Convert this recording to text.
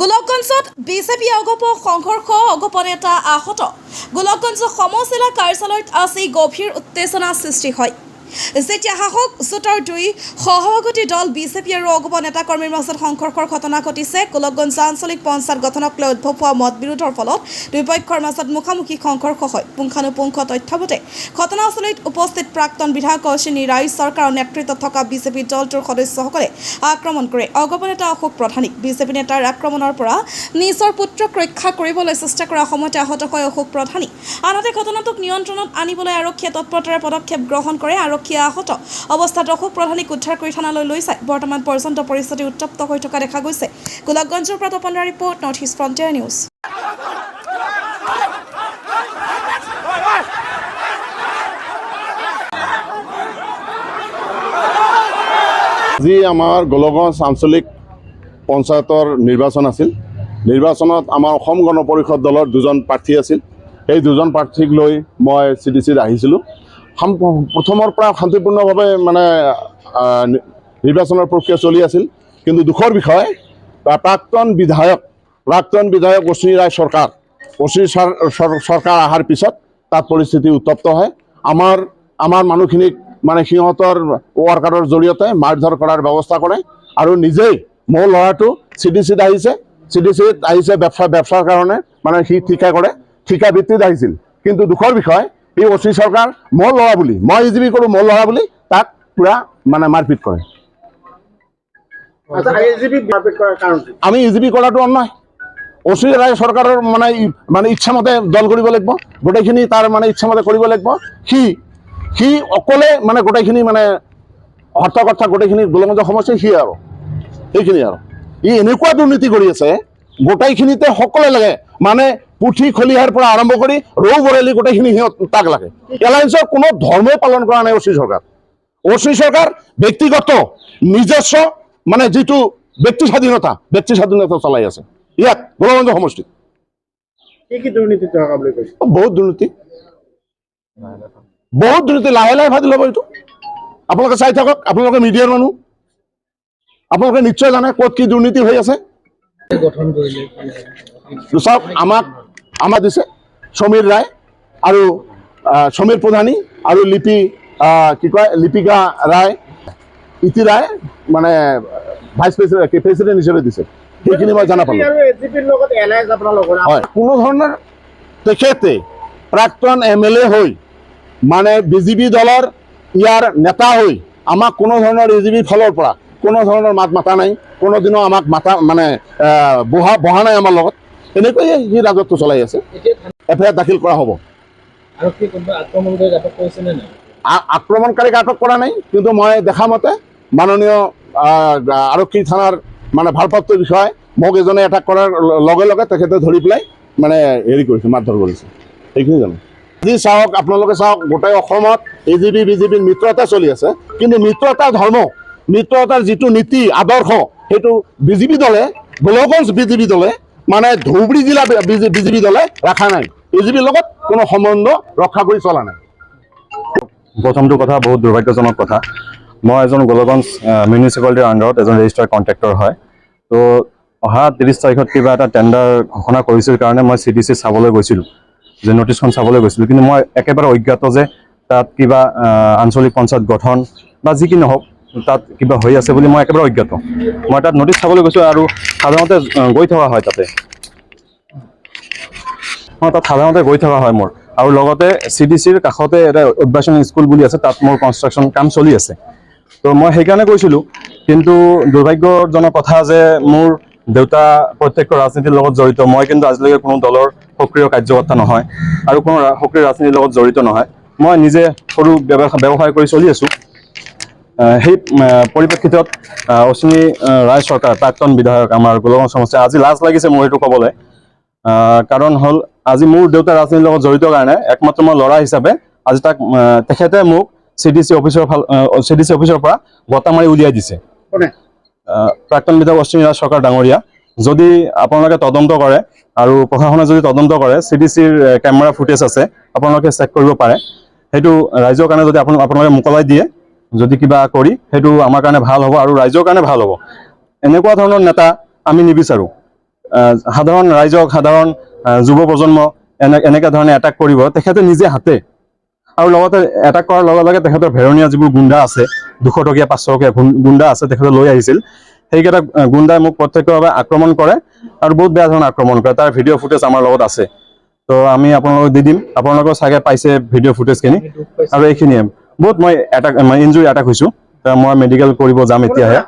গোলকগঞ্জত BJP AGP সংঘৰ্ষ অগপ নেতা আহত। গোলকগঞ্জ সমজিলা কাৰ্যালয়ত আজি গভীৰ উত্তেজনা সৃষ্টি হয়। যেতিয়া শাসক জোঁটৰ দুই সহযোগী দল বিজেপি আৰু অগপ নেতাকৰ্মীৰ মাজত সংঘৰ্ষৰ ঘটনা ঘটিছে, গোলকগঞ্জ আঞ্চলিক পঞ্চায়ত গঠনক লৈ উদ্ভৱ হোৱা মত বিৰোধৰ ফলত দুই পক্ষৰ মাজত মুখামুখি সংঘৰ্ষ হয়। পুংখানুপুংখ তথ্যমতে, ঘটনাস্থলীত উপস্থিত প্ৰাক্তন বিধায়ক অশ্বিনী ৰায়, চৰকাৰৰ নেতৃত্বত থকা বিজেপি দলটোৰ সদস্যসকলে আক্ৰমণ কৰে। অগপ নেতা অশোক প্ৰধানিক, বিজেপি নেতাৰ আক্ৰমণৰ পৰা নিজৰ পুত্ৰক ৰক্ষা কৰিবলৈ চেষ্টা কৰাৰ সময়তে আহত হয় অশোক প্ৰধানী আনহাতে, ঘটনাটোক নিয়ন্ত্ৰণত আনিবলৈ আৰক্ষীয়ে তৎপৰতাৰে পদক্ষেপ গ্ৰহণ কৰে। আৰক্ষীয়ে আহত অৱস্থাত অশোক প্ৰধানীক উদ্ধাৰ কৰি থানালৈ লৈ যায়। বৰ্তমান পৰ্যন্ত পৰিস্থিতি উত্তপ্ত হৈ থকা দেখা গৈছে। গোলকগঞ্জৰ পৰা Tapan report north east frontier news. আজি আমাৰ গোলগঞ্জ আঞ্চলিক পঞ্চায়তৰ নিৰ্বাচন আছিল। নিৰ্বাচনত আমাৰ অসম গণ পৰিষদ দলৰ দুজন প্ৰাৰ্থী আছিল। সেই দুজন প্ৰাৰ্থীক লৈ মই চি ডি চিত আহিছিলোঁ। প্ৰথমৰ পৰা শান্তিপূৰ্ণভাৱে মানে নিৰ্বাচনৰ প্ৰক্ৰিয়া চলি আছিল। কিন্তু দুখৰ বিষয় প্ৰাক্তন বিধায়ক প্ৰাক্তন বিধায়ক অশ্বিনী ৰায় চৰকাৰ, অশ্বিনী চৰ- চৰ- চৰকাৰ অহাৰ পিছত তাত পৰিস্থিতি উত্তপ্ত হয়। আমাৰ আমাৰ মানুহখিনিক মানে সিহঁতৰ ৱাৰ্কাৰৰ জৰিয়তে মাৰধৰ কৰাৰ ব্যৱস্থা কৰে আৰু নিজেই মোৰ ল'ৰাটো চি ডি চিত আহিছে। চি ডি চিত আহিছে ব্যৱসা ব্যৱসাৰ কাৰণে মানে সি ঠিকা কৰে। ঠিকা ভিত্তিত আহিছিল। কিন্তু দুখৰ বিষয় এই অচি চৰকাৰ মোৰ ল'ৰা বুলি মই ইজিবি কৰোঁ মোৰ ল'ৰা বুলি তাক পূৰা মানে মাৰপিট কৰে। আচ্ছা আমি ইজিবি কৰাটো অন্যায়। অচি ৰায় চৰকাৰৰ মানে মানে ইচ্ছামতে দল কৰিব লাগিব গোটেইখিনি তাৰ মানে ইচ্ছামতে কৰিব লাগিব। সি সি অকলে মানে গোটেইখিনি মানে হৰ্তাকৰ্তা গোটেইখিনি গোলগঞ্জ সমষ্টি সি আৰু। সেইখিনি আৰু। ই এনেকুৱা দুৰ্নীতি কৰি আছে গোটেইখিনিতে সকলোৱে লাগে। মানে পুথি খলিহাৰ পৰা আৰম্ভ কৰি ৰৌ বৰেলি গোটেইখিনি সিহঁত তাক লাগে। এলায়েন্সৰ কোনো ধৰ্মই পালন কৰা নাই অচি চৰকাৰ। অচি চৰকাৰ ব্যক্তিগত নিজস্ব মানে যিটো ব্যক্তি স্বাধীনতা ব্যক্তি স্বাধীনতা চলাই আছে। ইয়াত গোলগঞ্জ সমষ্টিত। বহুত দুৰ্নীতি। বহুত দুৰ্নীতি লাহে লাহে ভাজি ল'ব এইটো। আপোনালোকে চাই থাকক আপোনালোকে মিডিয়াৰ মানুহ। আপোনালোকে নিশ্চয় জানে ক'ত কি দুৰ্নীতি হৈ আছে। চাওক আমাক আমাক দিছে সমীৰ ৰায় আৰু সমীৰ প্ৰধানী আৰু লিপি কি কয় লিপিকা ৰায় ইতি ৰায় মানে ভাইচ প্ৰেচিডেণ্ট প্ৰেচিডেণ্ট হিচাপে দিছে। সেইখিনি মই জনা পালোঁ। হয়। কোনো ধৰণৰ তেখেতে প্ৰাক্তন এম এল এ হৈ মানে বিজেপি দলৰ ইয়াৰ নেতা হৈ আমাক কোনো ধৰণৰ এ জি বিৰ ফালৰ পৰা কোনো ধৰণৰ মাত মাতা নাই কোনোদিনো আমাক মাতা মানে বহা বহা নাই আমাৰ লগত। এনেকৈয়ে সি ৰাজত্ব চলাই আছে। এফ আই আৰ দাখিল কৰা হ'ব। আক্ৰমণকাৰীক আটক কৰা নাই কিন্তু মই দেখা মতে মাননীয় আৰক্ষী থানাৰ মানে ভাৰপ্ৰাপ্ত বিষয়াই মোক এজনে এটাক কৰাৰ লগে লগে তেখেতে ধৰি পেলাই মানে হেৰি কৰিছে মাৰধৰ কৰিছে। সেইখিনি জানো। আজি চাওক আপোনালোকে চাওক গোটেই অসমত এ জি পি বিজেপিৰ মিত্ৰতা চলি আছে। কিন্তু মিত্ৰতা ধৰ্ম মিত্ৰতাৰ যিটো নীতি, আদৰ্শ, সেইটো বিজেপি দলে গোলগঞ্জ বিজেপি দলে মানে ধুবুৰী জিলা বিজেপি দলে ৰখা নাই। এ জি পিৰ লগত কোনো সম্বন্ধ ৰক্ষা কৰি চলা নাই। প্ৰথমটো কথা, বহুত দুৰ্ভাগ্যজনক কথা। মই এজন গোলগঞ্জ মিউনিচিপালিটিৰ আণ্ডাৰত এজন ৰেজিষ্টাৰ কণ্ট্ৰেক্টৰ হয়। তো, অহা ত্ৰিছ তাৰিখত কিবা এটা টেণ্ডাৰ ঘোষণা কৰিছিল কাৰণে মই চি ডি চি চাবলৈ গৈছিলোঁ, যে নটিচখন চাবলৈ গৈছিলোঁ। কিন্তু মই একেবাৰে অজ্ঞাত যে তাত কিবা আঞ্চলিক পঞ্চায়ত গঠন বা যি কি নহওক তাত কিবা হৈ আছে বুলি মই একেবাৰে অজ্ঞাত। মই তাত নটিচ চাবলৈ গৈছোঁ আৰু সাধাৰণতে গৈ থকা হয় তাতে। মই তাত সাধাৰণতে গৈ থকা হয় মোৰ। আৰু লগতে চি ডি চিৰ কাষতে এটা উদ্ভাসনী স্কুল বুলি আছে, তাত মোৰ কনষ্ট্ৰাকশ্যন কাম চলি আছে। তো মই সেইকাৰণে গৈছিলোঁ কিন্তু দুৰ্ভাগ্যজনক কথা যে মোৰ দেউতা প্ৰত্যক্ষ ৰাজনীতিৰ লগত জড়িত, মই কিন্তু আজিলৈকে কোনো দলৰ সক্ৰিয় কাৰ্যকৰ্তা নহয়। আৰু কোনো সক্ৰিয় ৰাজনীতিৰ লগত জড়িত নহয়। মই নিজে সৰু ব্যৱসায় ব্যৱসায় কৰি চলি আছোঁ। সেই পৰিপ্ৰেক্ষিতত অশ্বিনী ৰায় চৰকাৰ প্ৰাক্তন বিধায়ক আমাৰ গোলগঞ্জ সমষ্টি আজি লাজ লাগিছে মোৰ এইটো ক'বলৈ। কাৰণ হ'ল আজি মোৰ দেউতা ৰাজনীতিৰ লগত জড়িত কাৰণে একমাত্ৰ মই ল'ৰা হিচাপে আজি তাক তেখেতে মোক চি ডি চি অফিচৰ ফাল চি ডি চি অফিচৰ পৰা বঁটা মাৰি উলিয়াই দিছে। প্ৰাক্তন বিধায়ক অশ্বিনী ৰাজ চৰকাৰ ডাঙৰীয়া। যদি আপোনালোকে তদন্ত কৰে আৰু প্ৰশাসনে যদি তদন্ত কৰে চি ডি চিৰ কেমেৰা ফুটেজ আছে আপোনালোকে চেক কৰিব পাৰে। সেইটো ৰাইজৰ কাৰণে যদি আপোন- আপোনালোকে মোকলাই দিয়ে যদি কিবা কৰি সেইটো আমাৰ কাৰণে ভালো হ'ব আৰু ৰাইজৰ কাৰণে ভালো হ'ব। এনেকুৱা ধৰণৰ নেতা আমি নিবিচাৰোঁ। সাধাৰণ ৰাইজক সাধাৰণ যুৱ প্ৰজন্ম এনে এনেকুৱা ধৰণে এটাক কৰিব তেখেতে নিজে হাতে। আৰু লগতে এটাক কৰাৰ লগে লগে তেখেতৰ ভেৰণীয়া যিবোৰ গুণ্ডা আছে দুশ টকীয়া পাঁচশো টকীয়া গুণ- গুণ্ডা আছে তেখেতে লৈ আহিছিল। সেইকেইটা গুণ্ডাই মোক প্ৰত্যক্ষভাৱে আক্ৰমণ কৰে আৰু বহুত বেয়া ধৰণে আক্ৰমণ কৰে। তাৰ ভিডিঅ' ফুটেজ আমাৰ লগত আছে। তো আমি আপোনালোকক দি দিম। আপোনালোকেও চাগে পাইছে ভিডিঅ' ফুটেজখিনি। আৰু এইখিনিয়ে। বহুত মই এটাক ইঞ্জুৰি এটাক হৈছোঁ। মই মেডিকেল কৰিব যাম এতিয়াহে।